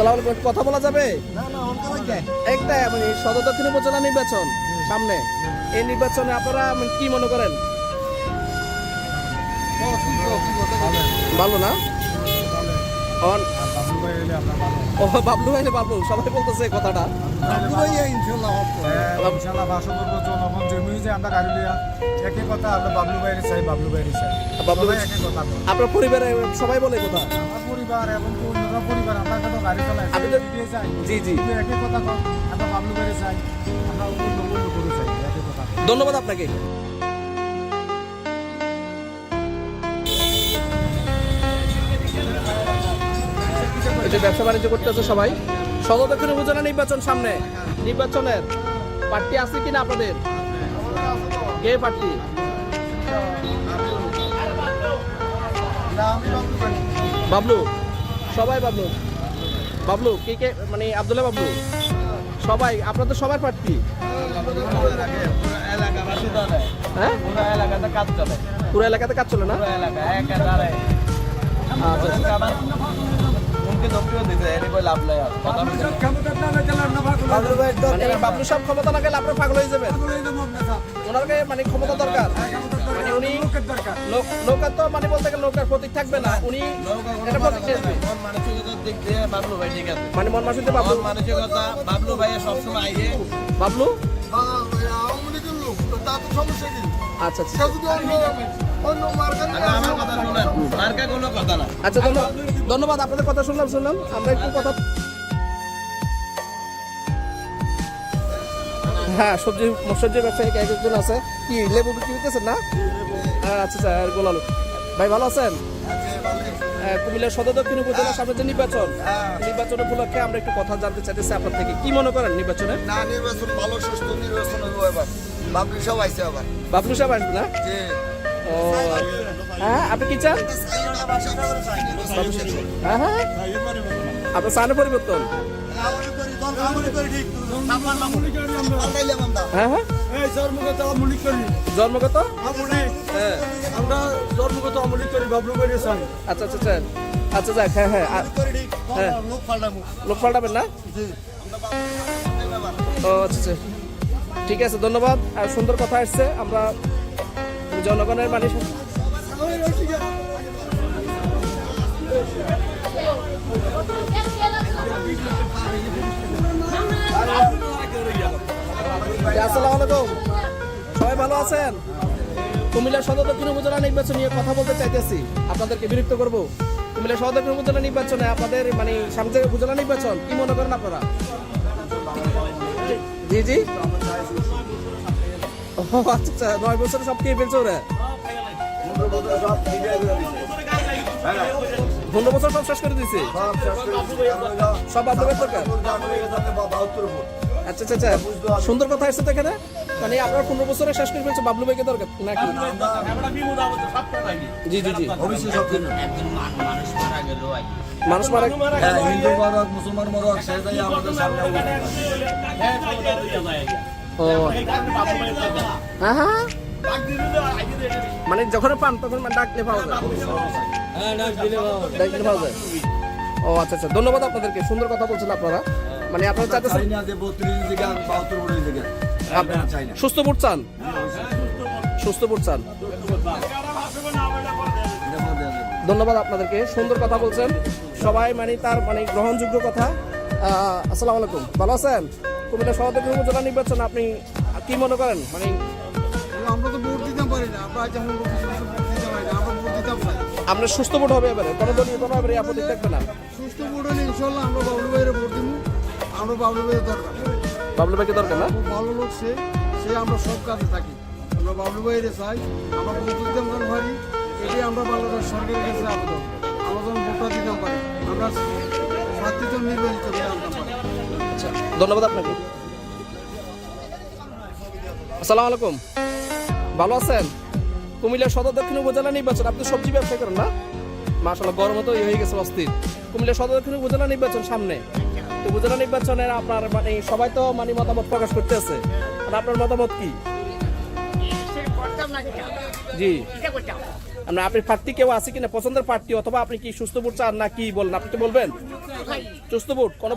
আলাইকুম কথা বলা যাবে? একটা মানে সদর দক্ষিণ উপজেলা নির্বাচন সামনে। এই নির্বাচনে আপনারা মানে কি মনে করেন? ভালো না? অন ও বাবলু ভাই বাবলু সবাই বলতেছে এই কথাটা। ইনশাল্লাহ হব। ইনশাল্লাহ ভাষণ করব জনগণ জমি যে আমরা গাড়ি লিয়া একই কথা আমরা বাবলু বাইরে চাই বাবলু বাইরে চাই বাবলু ভাই- একই কথা বলে। আপনার পরিবারে সবাই বলে কথা? আমার পরিবার এবং অন্যরা পরিবার আমরা কেন গাড়ি চালাই? আপনি তো- যাই জি, জি। কিন্তু একই কথা কম আমরা বাবলু বাইরে চাই আমরা অন্য অন্য করে চাই একই কথা। ধন্যবাদ আপনাকে। যে ব্যবসা বাণিজ্য করতেছে সবাই। সদর দক্ষিণ উপজেলা নির্বাচন সামনে। নির্বাচনের পার্টি আছে কিনা আপনাদের? কে পার্টি বাবলু। সবাই বাবলু। বাবলু, কে কে? মানে আব্দুল্লাহ বাবলু। সবাই আপনাদের সবার দলে হ্যাঁ? পুরো এলাকাতে কাজ চলে পুরো এলাকাতে কাজ চলে না পুরো এলাকা একেবারে আচ্ছা আবার উনকে ধমকিও দিতে এর কই লাভ নাই আর কথা মানে বাবলু সাহেব ক্ষমতা না গেলে আপনার পাগল হয়ে যাবেন ওনারকে মানে ক্ষমতা দরকার। মানে উনি নৌকা তো মানে বলতে গেলে নৌকার প্রতীক থাকবে না। উনি এটা প্রতীক থাকবে। মন মানসিকতার দিক দিয়ে বাবলু ভাই ঠিক আছে। মানে মন মাসুতে বাবলু। মন মানসিকতা বাবলু ভাই সবসময় আইয়ে। বাবলু? আওয়ামী লীগের লোক তো তার তো সমস্যা কি? আচ্ছা আচ্ছা। না। আচ্ছা ধন্যবাদ। ধন্যবাদ আপনাদের কথা শুনলাম শুনলাম। আমরা একটু কথা হ্যাঁ সবজি সবজি ব্যবসায়ী এক একজন আছে। কি লেবু বিক্রি করতেছেন না? হ্যাঁ, আচ্ছা আচ্ছা আর গোলালু। ভাই ভালো আছেন? হ্যাঁ, কুমিল্লার সদর দক্ষিণ উপজেলার সামনে যে নির্বাচন নির্বাচন উপলক্ষে আমরা একটু কথা জানতে চাইতেছি আপনার থেকে। কি মনে করেন নির্বাচনে? না নির্বাচন ভালো সুস্থ নির্বাচন হইব এবার। বাবরি সব আইছে আবার। বাবলু সাহেব আসবে না? যে ও হ্যাঁ আপনি কি চান হ্যাঁ হ্যাঁ আপনার চানের পরিবর্তন জন্মগত করি আমরা জন্মগত আমলিক করি বাবলু চাই আচ্ছা আচ্ছা আচ্ছা আচ্ছা যাক হ্যাঁ হ্যাঁ হ্যাঁ লোক পাল্টাবেন ও আচ্ছা আচ্ছা ঠিক আছে ধন্যবাদ আর সুন্দর কথা আসছে আমরা জনগণের মানে সবাই ভালো আছেন? কুমিল্লা সদর দক্ষিণ উপজেলা নির্বাচন নিয়ে কথা বলতে চাইতেছি। আপনাদেরকে বিরক্ত করব। কুমিল্লা সদর দক্ষিণ উপজেলা নির্বাচনে আপনাদের মানে সামনে উপজেলা নির্বাচন, কি মনে করেন আপনারা? জি জি। ও আচ্ছা আচ্ছা নয় বছরে সব খেয়ে ফেলছে ওরা। পনেরো বছর সব শেষ করে দিয়েছে? সব আপনাদের দরকার? আচ্ছা আচ্ছা আচ্ছা। সুন্দর কথা আসছে তো এখানে? মানে আপনার পনেরো বছরে শেষ করে ফেলছে বাবলু ভাইকে দরকার নাকি? জি জি জি। মানুষ মারা হিন্দু মরক মুসলমান মরক সে যাই আমাদের সামনে হ্যাঁ হ্যাঁ মানে যখন পান তখন মানে ডাকলে পাওয়া যায়। ডাকলে পাওয়া যায়। ও আচ্ছা আচ্ছা। ধন্যবাদ আপনাদেরকে। সুন্দর কথা বলছেন আপনারা। মানে আপনারা চাইতেছেন সুস্থ ভোট চান? সুস্থ ভোট চান? ধন্যবাদ আপনাদেরকে। সুন্দর কথা বলছেন। সবাই মানে তার মানে গ্রহণযোগ্য কথা। আহ, আসসালামু আলাইকুম। ভালো আছেন? কুমিল্লা সহযোগী উপজেলা নির্বাচন আপনি কি মনে করেন? মানে আমরা তো ভোট দিতে পারি না আমরা যেমন দিতে আমরা সুস্থ ভোট হবে এবারে কোনো দলীয় কোনো এবারে আপত্তি থাকবে না। সুস্থ ভোট হলে ইনশাল্লাহ আমরা বাবলু ভাইয়ের ভোট দিব আমরা বাবলু ভাইয়ের দরকার। বাবলু ভাইকে দরকার না? ভালো লোক সে সে আমরা সব কাজে থাকি। আমরা বাবলু ভাইয়ের চাই আমরা ভোট দিতাম না পারি এটাই আমরা বাংলাদেশ সরকারের কাছে আবেদন। আমরা যেন ভোটটা দিতে পারি আমরা প্রার্থীজন নির্বাচিত ধন্যবাদ আপনাকে। আসসালামু আলাইকুম। ভালো আছেন? কুমিল্লা সদর দক্ষিণ উপজেলা নির্বাচন। আপনি সবজি ব্যবসা করেন না? মাসাল্লাহ গরম তো হয়ে গেছে, অস্থির। কুমিল্লা সদর দক্ষিণ উপজেলা নির্বাচন সামনে। তো উপজেলা নির্বাচনের আপনার মানে সবাই তো মানে মতামত প্রকাশ করতে আছে। আপনার মতামত কি? জি। আপনার আপনি প্রার্থী কেউ আছে কিনা? পছন্দের প্রার্থী অথবা আপনি কি সুস্থ ভোট চান না কি বলেন? আপনি তো বলবেন? সুস্থ ভোট, কোন